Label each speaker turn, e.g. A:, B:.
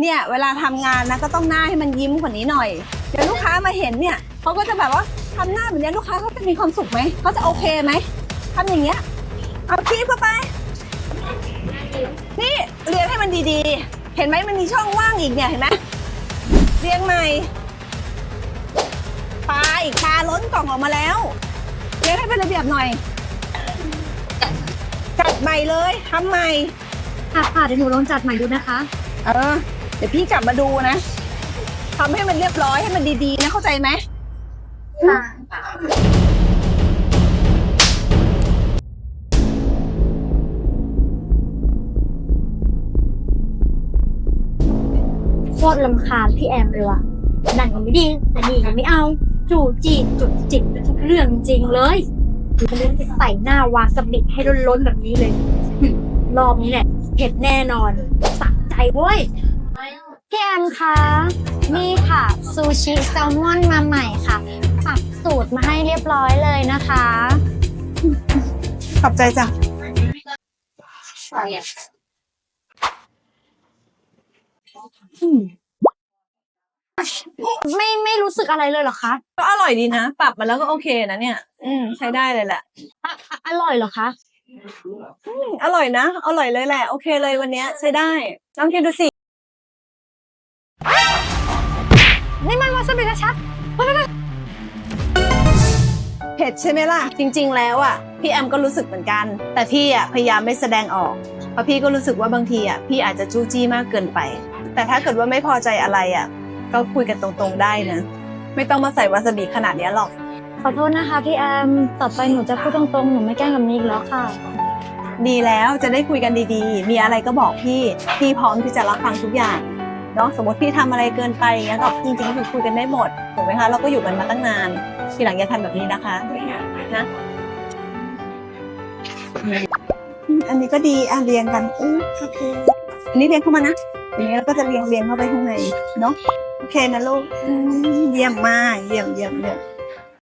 A: เนี่ยเวลาทำงานนะก็ต้องหน้าให้มันยิ้มกว่านี้หน่อย เดี๋ยวลูกค้ามาเห็นเนี่ยเขาก็จะแบบว่าทำหน้าแบบเนี้ยลูกค้าเขาจะมีความสุขไหมเขาจะโอเคไหมทำอย่างเงี้ยเอาคีบเข้าไป นี่เรียงให้มันดีๆ เห็นไหมมันมีช่องว่างอีกเนี่ยเห็นไหมเรียงใหม่ปลาอีกปลาล้นกล่องออกมาแล้วเรียงให้เป็นระเบียบหน่อยจัดใหม่เลยทำใหม่
B: ค่ะค่ะเดี๋ยวหนูลองจัดใหม่ดูนะคะ
A: เออ เดี๋ยวพี่กลับมาดูนะทำให้มันเรียบร้อยให้มันดีๆนะเข้าใจไหม
B: ค่ะโคตรลำคาญพี่แอมเลยว่ะนั่นก็ไม่ดีแต่นี่ก็ไม่เอา จู่จีบจุดจิกไปทุกเรื่องจริงเลยดูเรื่องที่ใส่หน้าวาซาบิให้ล้นๆแบบนี้เลย รอบนี้แหละเผ็ดแน่นอนสะใจเว้ย
C: พี่แอมคะนี่ค่ะซูชิแซลมอนมาใหม่ค่ะปรับสูตรมาให้เรียบร้อยเลยนะคะ
A: ขอบใจจ้ะ
C: ไม่ไม่รู้สึกอะไรเลยเหรอคะ
A: ก็อร่อยดีนะ ปรับมาแล้วก็โอเคนะเนี่ย อืม ใช้ได้เลยแหละ
C: อะอะอร่อยเหรอคะ
A: อืมอร่อยนะ อร่อยเลยแหละ โอเคเลยวันเนี้ยใช้ได้ลองกินดูสิ
C: นี่มันวาซาบิชัด
A: เผ็ดใช่ไหมล่ะ จริง ๆ แล้วอะพี่แอมก็รู้สึกเหมือนกัน แต่พี่อะพยายามไม่แสดงออกเพราะพี่ก็รู้สึกว่าบางทีอะพี่อาจจะจู้จี้มากเกินไป แต่ถ้าเกิดว่าไม่พอใจอะไรอะ ก็คุยกันตรงๆได้นะไม่ต้องมาใส่วาซาบิขนาดเนี้ยหรอก
C: ขอโทษนะคะพี่แอม ต่อไปหนูจะพูดตรงๆ หนูไม่แกล้งกับนี้อีกแล้วค่ะ
A: ดีแล้วจะได้คุยกันดีๆ มีอะไรก็บอกพี่พี่พร้อมที่จะรับฟังทุกอย่าง เนาะสมมติพี่ทำอะไรเกินไปอย่างเงี้ยก็จริงๆก็คือคุยกันได้หมดถูกไหมคะเราก็อยู่กันมาตั้งนาน ทีหลังอย่าทำแบบนี้นะคะนะอันนี้ก็ดีอะเรียงกันอือโอเคอันนี้เรียงเข้ามานะอันนี้เราก็จะเรียงเรียงเข้าไปข้างในเนาะโอเคนะลูกเยี่ยมมากเยี่ยมเยี่ยมเยี่ยม